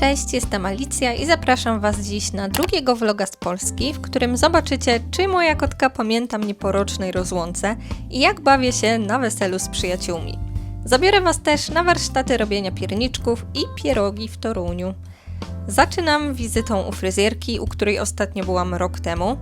Cześć, jestem Alicja i zapraszam Was dziś na drugiego vloga z Polski, w którym zobaczycie, czy moja kotka pamięta mnie po rocznej rozłące i jak bawię się na weselu z przyjaciółmi. Zabiorę Was też na warsztaty robienia pierniczków i pierogi w Toruniu. Zaczynam wizytą u fryzjerki, u której ostatnio byłam rok temu,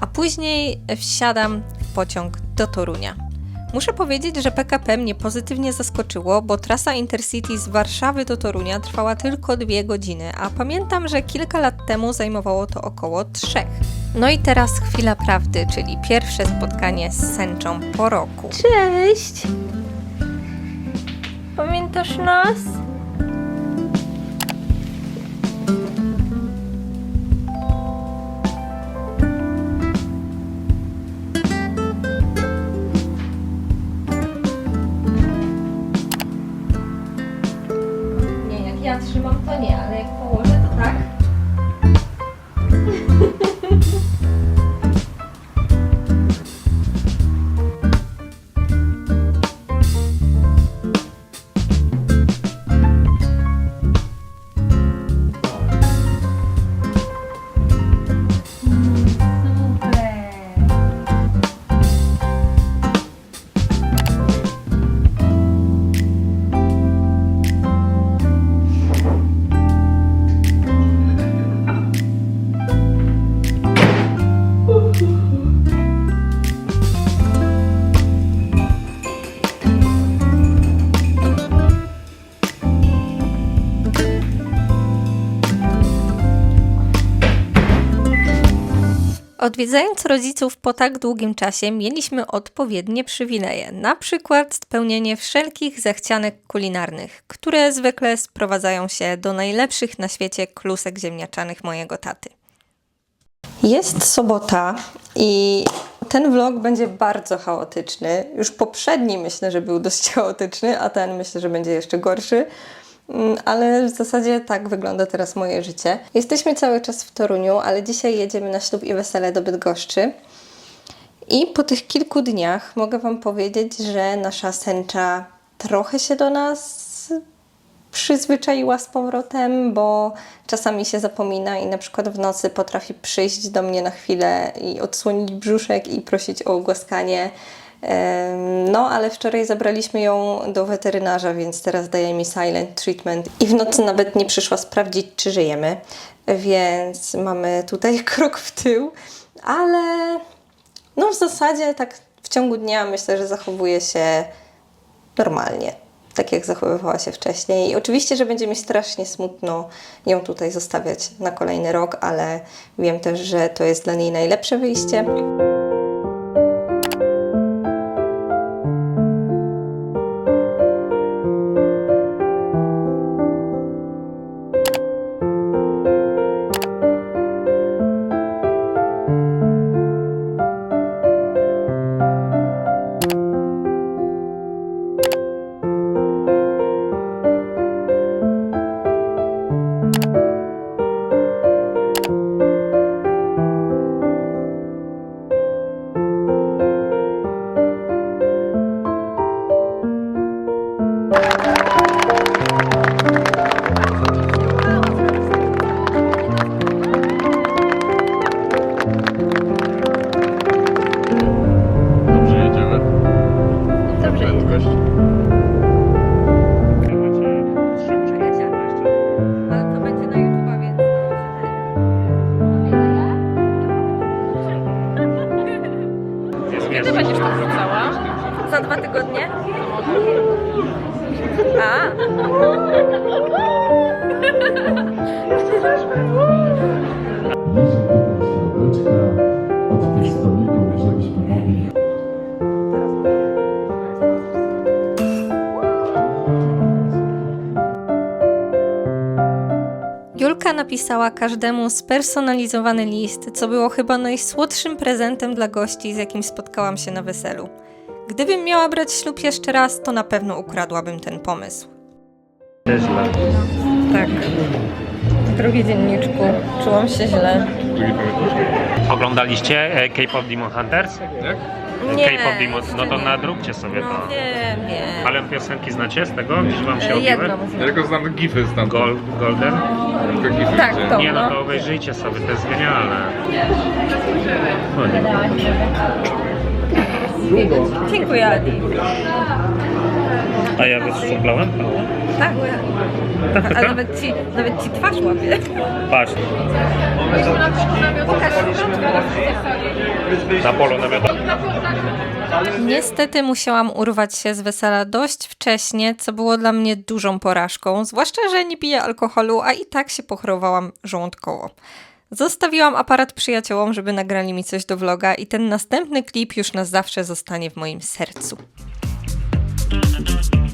a później wsiadam w pociąg do Torunia. Muszę powiedzieć, że PKP mnie pozytywnie zaskoczyło, bo trasa Intercity z Warszawy do Torunia trwała tylko dwie godziny, a pamiętam, że kilka lat temu zajmowało to około trzech. No i teraz chwila prawdy, czyli pierwsze spotkanie z sęczą po roku. Cześć! Pamiętasz nas? To nie, ale jak położę to tak. Odwiedzając rodziców po tak długim czasie, mieliśmy odpowiednie przywileje, na przykład spełnienie wszelkich zachcianek kulinarnych, które zwykle sprowadzają się do najlepszych na świecie klusek ziemniaczanych mojego taty. Jest sobota i ten vlog będzie bardzo chaotyczny. Już poprzedni myślę, że był dość chaotyczny, a ten myślę, że będzie jeszcze gorszy. Mm, Ale w zasadzie tak wygląda teraz moje życie. Jesteśmy cały czas w Toruniu, ale dzisiaj jedziemy na ślub i wesele do Bydgoszczy. I po tych kilku dniach mogę Wam powiedzieć, że nasza sęcza trochę się do nas przyzwyczaiła z powrotem, bo czasami się zapomina i na przykład w nocy potrafi przyjść do mnie na chwilę i odsłonić brzuszek i prosić o ogłaskanie. No, ale wczoraj zabraliśmy ją do weterynarza, więc teraz daje mi silent treatment i w nocy nawet nie przyszła sprawdzić, czy żyjemy, więc mamy tutaj krok w tył, ale no w zasadzie tak w ciągu dnia myślę, że zachowuje się normalnie, tak jak zachowywała się wcześniej. I oczywiście, że będzie mi strasznie smutno ją tutaj zostawiać na kolejny rok, ale wiem też, że to jest dla niej najlepsze wyjście. Dobrze Serdeczka od tych stolików, żebyśmy mogli Julka napisała każdemu spersonalizowany list, co było chyba najsłodszym prezentem dla gości, z jakim spotkałam się na weselu. Gdybym miała brać ślub jeszcze raz, to na pewno ukradłabym ten pomysł. Źle. Tak. Drogi dzienniczku, czułam się źle. Drugi? Oglądaliście e, K-pop Demon Hunters? Jak? Nie. K-pop Demons, no to nadróbcie sobie to. Wiem, wiem. Ale piosenki znacie z tego? Gdzieś wam się E, obiły? Ja tylko znam gify znam. Gold, Golden? Tylko gify Tak, widziałem. to. Nie no no. to obejrzyjcie sobie, to jest genialne. O, nie. Dziękuję, Adi. A ja wyszczuplałem? Tak, ale nawet ci, nawet ci twarz łapie. Patrz. Na polu. Niestety musiałam urwać się z wesela dość wcześnie, co było dla mnie dużą porażką, zwłaszcza, że nie piję alkoholu, a i tak się pochrowałam żołądkowo. Zostawiłam aparat przyjaciołom, żeby nagrali mi coś do vloga i ten następny klip już na zawsze zostanie w moim sercu. Dun, dun, dun, dun.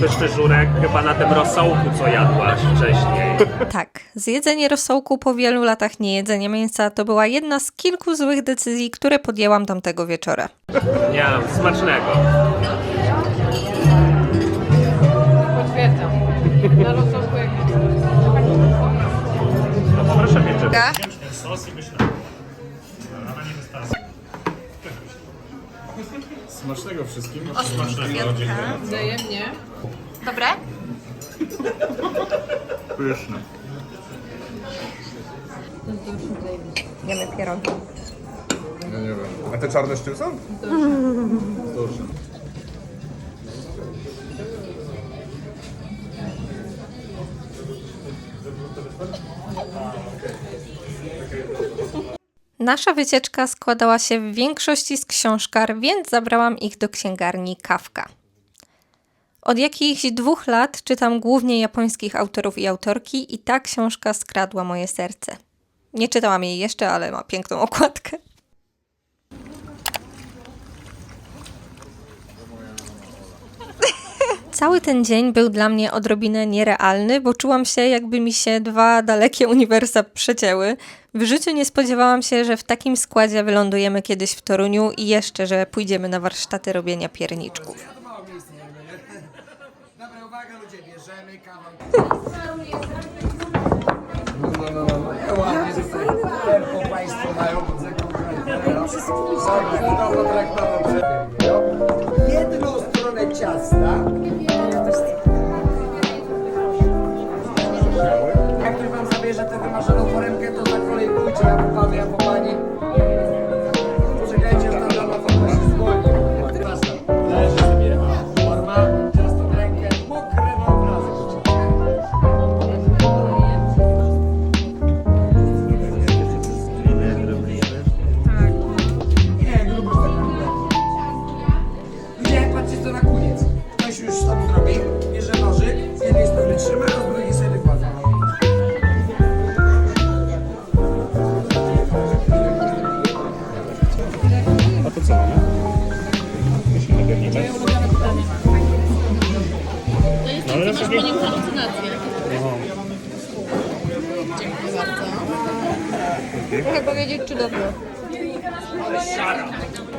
Pyszny żurek chyba na tym rosołku, co jadłaś wcześniej. Tak, zjedzenie rosołku po wielu latach niejedzenia mięsa to była jedna z kilku złych decyzji, które podjęłam tamtego wieczora. Nie, smacznego. Potwierdzam. Na rosołku jak To proszę wieczór. Smacznego wszystkim. wzajemnie. Dobre? Pyszne. Jemy pierogi. Ja nie wiem. A te czarne z czym są? Dobrze. Nasza wycieczka składała się w większości z książkar, więc zabrałam ich do księgarni Kawka. Od jakichś dwóch lat czytam głównie japońskich autorów i autorki i ta książka skradła moje serce. Nie czytałam jej jeszcze, ale ma piękną okładkę. Cały ten dzień był dla mnie odrobinę nierealny, bo czułam się, jakby mi się dwa dalekie uniwersa przecięły. W życiu nie spodziewałam się, że w takim składzie wylądujemy kiedyś w Toruniu i jeszcze, że pójdziemy na warsztaty robienia pierniczków. Dobra, uwaga ludzie, bierzemy kawał. No, no, no, Valeu. No ale sobie... Mogę powiedzieć, czy dobre?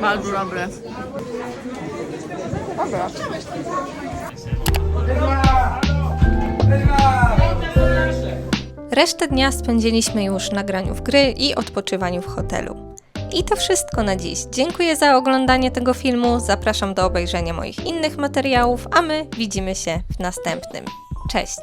Bardzo dobre. Dobra. Resztę dnia spędziliśmy już na graniu w gry i odpoczywaniu w hotelu. I to wszystko na dziś. Dziękuję za oglądanie tego filmu, zapraszam do obejrzenia moich innych materiałów, a my widzimy się w następnym. Cześć!